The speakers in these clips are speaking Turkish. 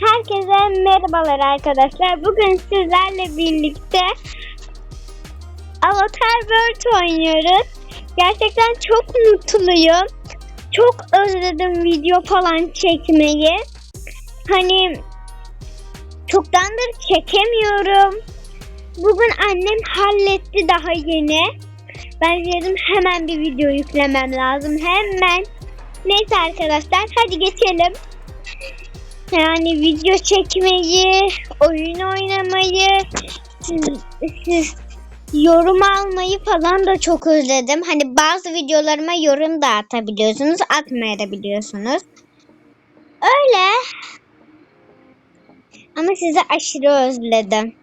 Herkese merhabalar arkadaşlar. Bugün sizlerle birlikte Avatar World oynuyoruz. Gerçekten çok mutluyum. Çok özledim video falan çekmeyi. Hani çoktandır çekemiyorum. Bugün annem halletti daha yeni. Ben dedim hemen bir video yüklemem lazım. Hemen. Neyse arkadaşlar hadi geçelim. Yani video çekmeyi, oyun oynamayı, yorum almayı falan da çok özledim. Hani bazı videolarıma yorum da atabiliyorsunuz, atmayabiliyorsunuz. Öyle. Ama sizi aşırı özledim.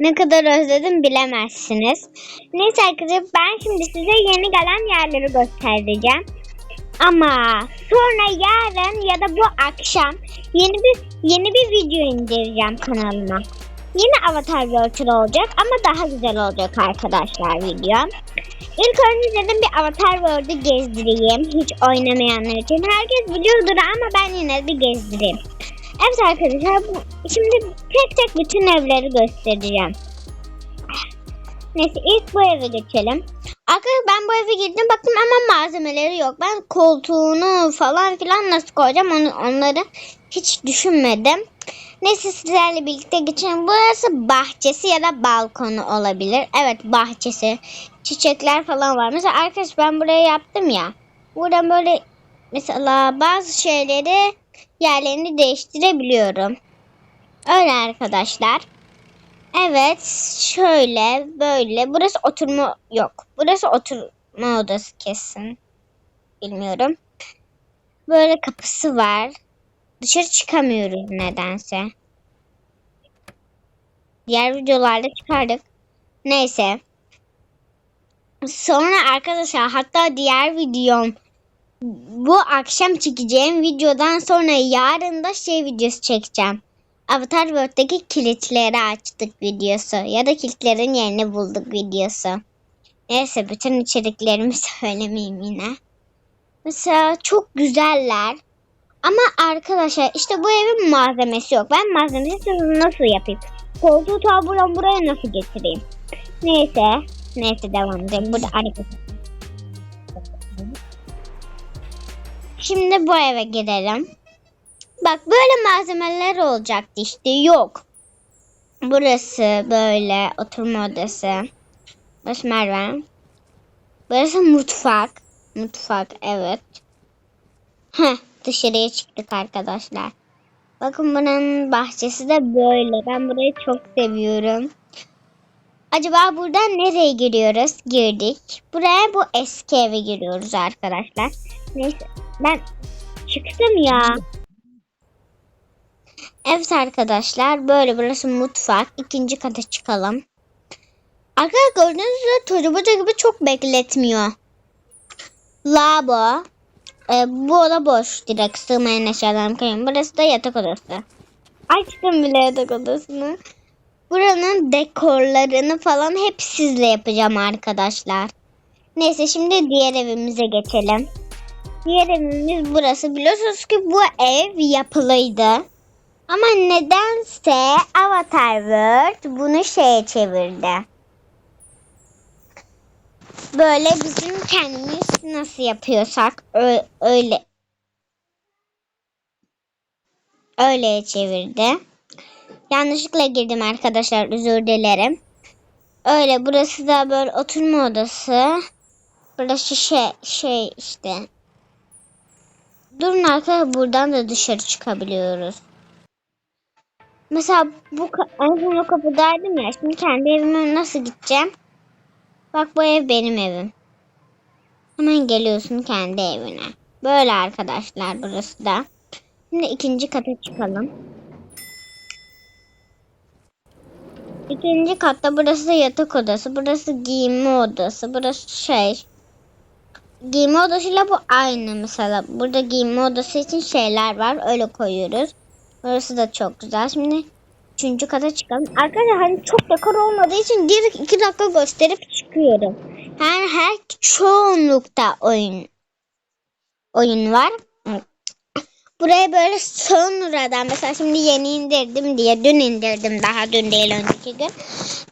Ne kadar özledim bilemezsiniz. Neyse arkadaşlar ben şimdi size yeni gelen yerleri göstereceğim. Ama sonra yarın ya da bu akşam yeni bir yeni bir video indireceğim kanalıma. Yine Avatar World olacak ama daha güzel olacak arkadaşlar video. İlk önce dedim bir Avatar World'u gezdireyim. Hiç oynamayanlar için. Herkes biliyordur ama ben yine bir gezdireyim. Evet arkadaşlar bu, şimdi tek tek bütün evleri göstereceğim. Neyse ilk bu eve geçelim. Arkadaşlar ben bu eve girdim baktım ama malzemeleri yok. Ben koltuğunu falan filan nasıl koyacağım onu, onları hiç düşünmedim. Neyse sizlerle birlikte geçelim. Burası bahçesi ya da balkonu olabilir. Evet bahçesi. Çiçekler falan var. Mesela arkadaş ben buraya yaptım ya. Buradan böyle mesela bazı şeyleri yerlerini değiştirebiliyorum. Öyle arkadaşlar. Evet şöyle böyle. Burası oturma yok. Burası oturma odası kesin. Bilmiyorum. Böyle kapısı var. Dışarı çıkamıyoruz nedense. Diğer videolarda çıkardık. Neyse. Sonra arkadaşlar hatta diğer videom bu akşam çekeceğim videodan sonra yarın da şey videosu çekeceğim. Avatar World'deki kilitleri açtık videosu ya da kilitlerin yerini bulduk videosu. Neyse bütün içeriklerimi söylemeyeyim yine. Mesela çok güzeller. Ama arkadaşlar işte bu evin malzemesi yok. Ben malzemesi nasıl yapayım? Koltuğu ta buradan buraya nasıl getireyim? Neyse. Neyse devam edelim. Burada hareket Şimdi bu eve girelim. Bak böyle malzemeler olacaktı işte yok. Burası böyle oturma odası. Burası merdiven. Burası mutfak. Mutfak evet. Heh, dışarıya çıktık arkadaşlar. Bakın buranın bahçesi de böyle. Ben burayı çok seviyorum. Acaba buradan nereye giriyoruz? Girdik. Buraya bu eski eve giriyoruz arkadaşlar. Neyse ben çıktım ya. Evet arkadaşlar böyle burası mutfak. İkinci kata çıkalım. Arkadaşlar gördüğünüz üzere turboca gibi çok bekletmiyor. Labo. Ee, bu oda boş. Direkt sığmayan eşyalarım koyuyorum. Burası da yatak odası. Açtım bile yatak odasını. Buranın dekorlarını falan hep sizle yapacağım arkadaşlar. Neyse şimdi diğer evimize geçelim. Diğer evimiz burası. Biliyorsunuz ki bu ev yapılıydı. Ama nedense Avatar World bunu şeye çevirdi. Böyle bizim kendimiz nasıl yapıyorsak öyle öyle çevirdi. Yanlışlıkla girdim arkadaşlar özür dilerim. Öyle burası da böyle oturma odası. Burası şey şey işte. Durun arkadaşlar buradan da dışarı çıkabiliyoruz. Mesela bu en son o kapıdaydım ya. Şimdi kendi evime nasıl gideceğim? Bak bu ev benim evim. Hemen geliyorsun kendi evine. Böyle arkadaşlar burası da. Şimdi ikinci kata çıkalım. İkinci katta burası yatak odası. Burası giyinme odası. Burası şey. Giyinme odasıyla bu aynı mesela. Burada giyinme odası için şeyler var. Öyle koyuyoruz. Burası da çok güzel. Şimdi üçüncü kata çıkalım. Arkadaşlar hani çok dekor olmadığı için bir iki dakika gösterip çıkıyorum. Yani her çoğunlukta oyun oyun var. Buraya böyle sonradan mesela şimdi yeni indirdim diye dün indirdim daha dün değil önceki gün.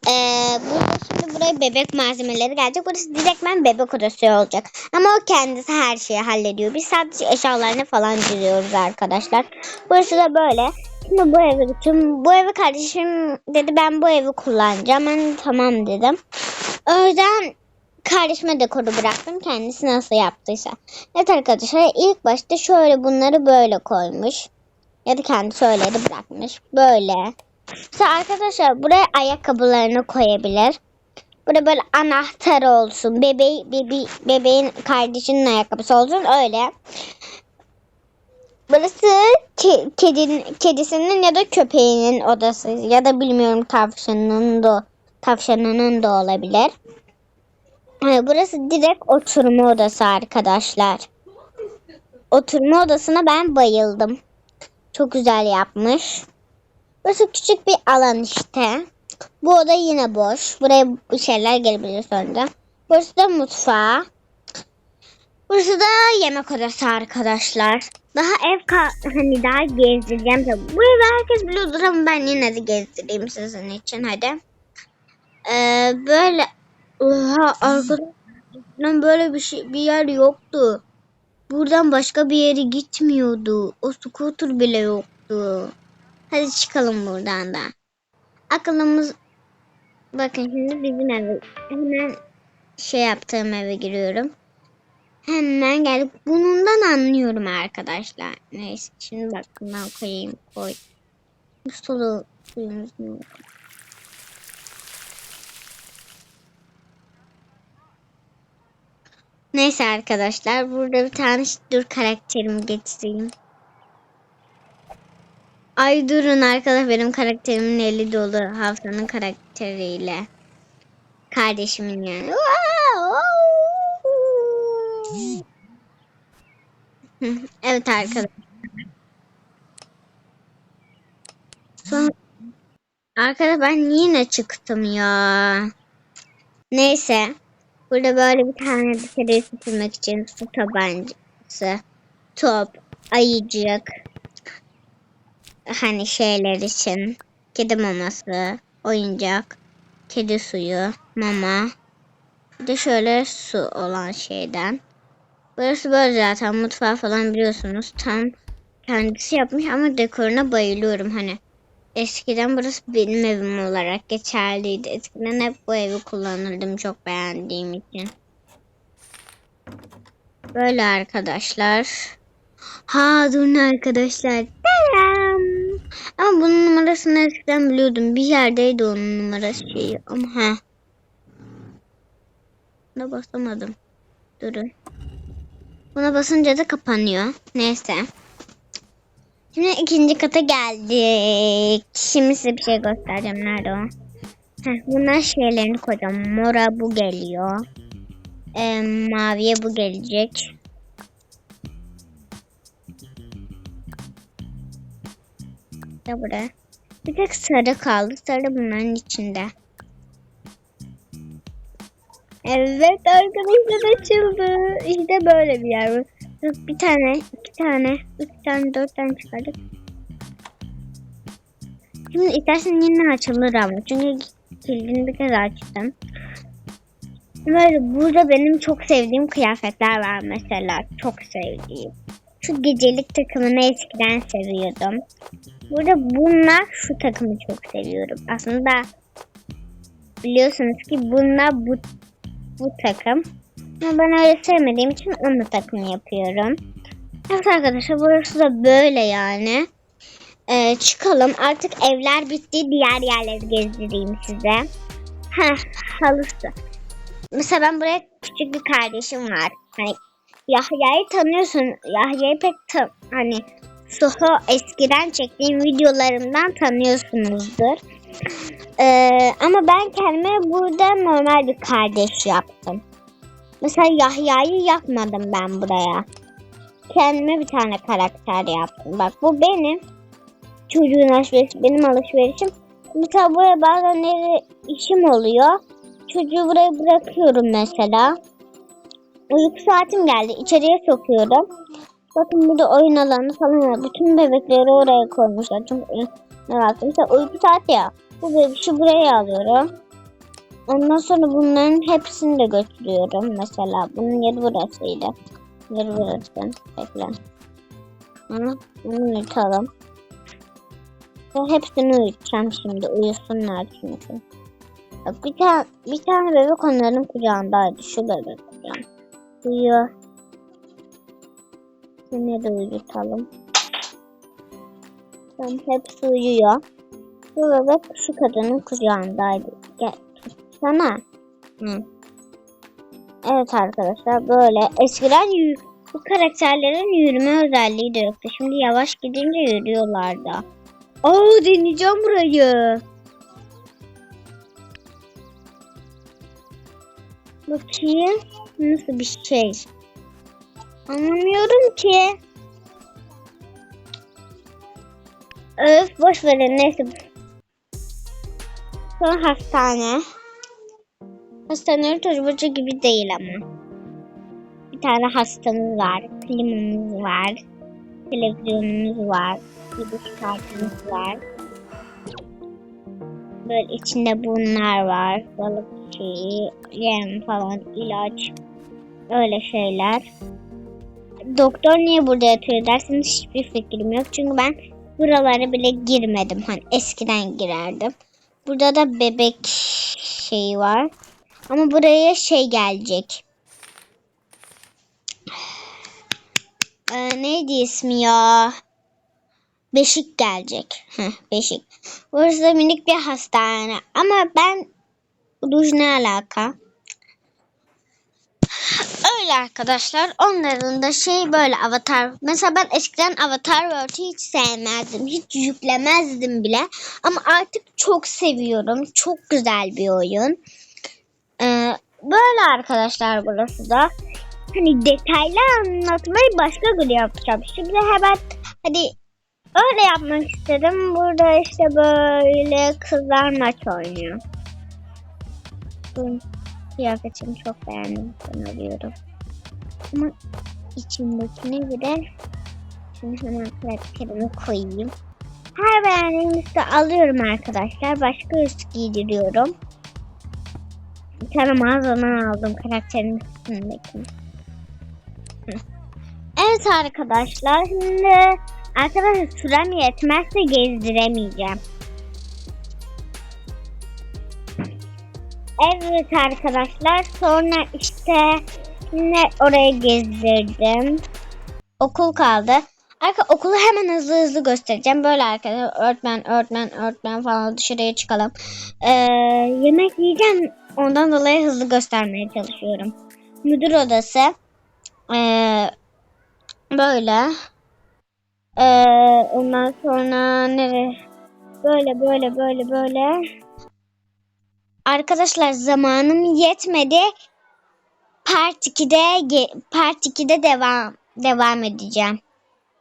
Ee, burada şimdi buraya bebek malzemeleri gelecek. Burası direktmen bebek odası olacak. Ama o kendisi her şeyi hallediyor. Biz sadece eşyalarını falan giriyoruz arkadaşlar. Burası da böyle. Şimdi bu eve gittim. Bu evi kardeşim dedi ben bu evi kullanacağım. Ben tamam dedim. O yüzden kardeşime dekoru bıraktım. Kendisi nasıl yaptıysa. Evet arkadaşlar ilk başta şöyle bunları böyle koymuş. Ya da kendi söyledi bırakmış. Böyle. Mesela arkadaşlar buraya ayakkabılarını koyabilir. Burada böyle anahtarı olsun. Bebeği, bebi, bebeğin kardeşinin ayakkabısı olsun. Öyle. Burası ke, kedinin, kedisinin ya da köpeğinin odası. Ya da bilmiyorum tavşanının da, tavşanının da olabilir. Ee, Burası direkt oturma odası arkadaşlar. Oturma odasına ben bayıldım. Çok güzel yapmış. Burası küçük bir alan işte. Bu oda yine boş. Buraya bu şeyler gelebilir sonra. Burası da mutfağı. Burası da yemek odası arkadaşlar. Daha ev hani daha gezdireceğim. Bu evi herkes biliyordur ama ben yine de gezdireyim sizin için hadi. Ee, böyle Oha arkadaşlar böyle bir şey bir yer yoktu. Buradan başka bir yere gitmiyordu. O scooter bile yoktu. Hadi çıkalım buradan da. Aklımız bakın şimdi bizim eve hemen şey yaptığım eve giriyorum. Hemen geldik. Bundan anlıyorum arkadaşlar. Neyse şimdi bakın ben koyayım koy. Bu solu suyumuz. Neyse arkadaşlar burada bir tane dur karakterimi getireyim. Ay durun arkadaş benim karakterimin eli dolu haftanın karakteriyle. Kardeşimin yani. Evet arkadaşlar. Son... Arkadaş ben yine çıktım ya. Neyse. Burada böyle bir tane dışarıya süpürmek için su tabancası, top, ayıcık, hani şeyler için kedi maması, oyuncak, kedi suyu, mama. Bir de şöyle su olan şeyden. Burası böyle zaten mutfağı falan biliyorsunuz. Tam kendisi yapmış ama dekoruna bayılıyorum hani. Eskiden burası benim evim olarak geçerliydi. Eskiden hep bu evi kullanırdım çok beğendiğim için. Böyle arkadaşlar. Ha durun arkadaşlar. Tadam. Ama bunun numarasını eskiden biliyordum. Bir yerdeydi onun numarası şeyi. Ama ha. Buna basamadım. Durun. Buna basınca da kapanıyor. Neyse. Şimdi ikinci kata geldik. Şimdi size bir şey göstereceğim. Nerede o? Heh, bunlar şeylerini koyacağım. Mora bu geliyor. Ee, maviye bu gelecek. Da buraya. Bir tek sarı kaldı. Sarı bunların içinde. Evet arkadaşlar açıldı. İşte böyle bir yer. Bir tane, iki tane, üç tane, dört tane çıkardık. Şimdi istersen yine açılır ama. Çünkü kilidini bir kez açtım. Böyle burada benim çok sevdiğim kıyafetler var mesela. Çok sevdiğim. Şu gecelik takımını eskiden seviyordum. Burada bunlar şu takımı çok seviyorum. Aslında biliyorsunuz ki bunlar bu, bu takım. Ben öyle sevmediğim için onu takım yapıyorum. Evet arkadaşlar burası da böyle yani. Ee, çıkalım. Artık evler bitti. Diğer yerleri gezdireyim size. Heh, halısı. Mesela ben buraya küçük bir kardeşim var. Hani Yahya'yı tanıyorsun. Yahya'yı pek ta- hani Soho eskiden çektiğim videolarımdan tanıyorsunuzdur. Ee, ama ben kendime burada normal bir kardeş yaptım. Mesela Yahya'yı yapmadım ben buraya. Kendime bir tane karakter yaptım. Bak bu benim. Çocuğun alışverişi, benim alışverişim. Mesela buraya bazen eve işim oluyor. Çocuğu buraya bırakıyorum mesela. Uyku saatim geldi. İçeriye sokuyorum. Bakın burada oyun alanı falan var. Bütün bebekleri oraya koymuşlar. Çünkü merak Mesela uyku saati ya. Bu bebişi buraya alıyorum. Ondan sonra bunların hepsini de götürüyorum. Mesela bunun yeri burasıydı. Yeri burası. Bekle. Hı, Bunu uyutalım. Ve hepsini uyutacağım şimdi. Uyusunlar çünkü. Bir tane, bir tane bebek onların kucağındaydı. Şu bebek kucağında. Uyuyor. Yine de uyutalım. Tamam hepsi uyuyor. Bu bebek şu kadının kucağındaydı. Gel tutsana. Hı. Evet arkadaşlar böyle. Eskiden bu karakterlerin yürüme özelliği de yoktu. Şimdi yavaş gidince yürüyorlar da. Oo deneyeceğim burayı. Bakayım. Nasıl bir şey? Anlamıyorum ki. Öf boş verin neyse. Sonra hastane. Hastane turbocu gibi değil ama. Bir tane hastamız var. Klimamız var. Televizyonumuz var. Bir duş kartımız var. Böyle içinde bunlar var. Balık şeyi, yem falan, ilaç. Öyle şeyler. Doktor niye burada yatıyor derseniz hiçbir fikrim yok. Çünkü ben buralara bile girmedim. Hani eskiden girerdim. Burada da bebek şeyi var. Ama buraya şey gelecek. Ee, neydi ismi ya? Beşik gelecek. Heh, beşik. Burası da minik bir hastane. Ama ben duş ne alaka? Öyle arkadaşlar. Onların da şey böyle avatar. Mesela ben eskiden Avatar World'ü hiç sevmezdim. Hiç yüklemezdim bile. Ama artık çok seviyorum. Çok güzel bir oyun. Böyle arkadaşlar burası da. Hani detaylı anlatmayı başka gün yapacağım. Şimdi hemen hadi öyle yapmak istedim. Burada işte böyle kızlar maç oynuyor. Bu kıyafetimi çok beğendim. Ben alıyorum. Ama içindekine göre şimdi hemen karakterimi koyayım. Her beğendiğim üstü alıyorum arkadaşlar. Başka üst giydiriyorum. Bir tane mağazadan aldım karakterin üstündeki. Evet arkadaşlar şimdi arkadaşlar sürem yetmezse gezdiremeyeceğim. Evet arkadaşlar sonra işte yine oraya gezdirdim. Okul kaldı. Arka okulu hemen hızlı hızlı göstereceğim. Böyle arkadaşlar öğretmen öğretmen öğretmen falan dışarıya çıkalım. Ee, yemek yiyeceğim. Ondan dolayı hızlı göstermeye çalışıyorum. Müdür odası. Ee, böyle. Ee, ondan sonra nere? Böyle böyle böyle böyle. Arkadaşlar zamanım yetmedi. Part 2'de ge- Part 2'de devam devam edeceğim.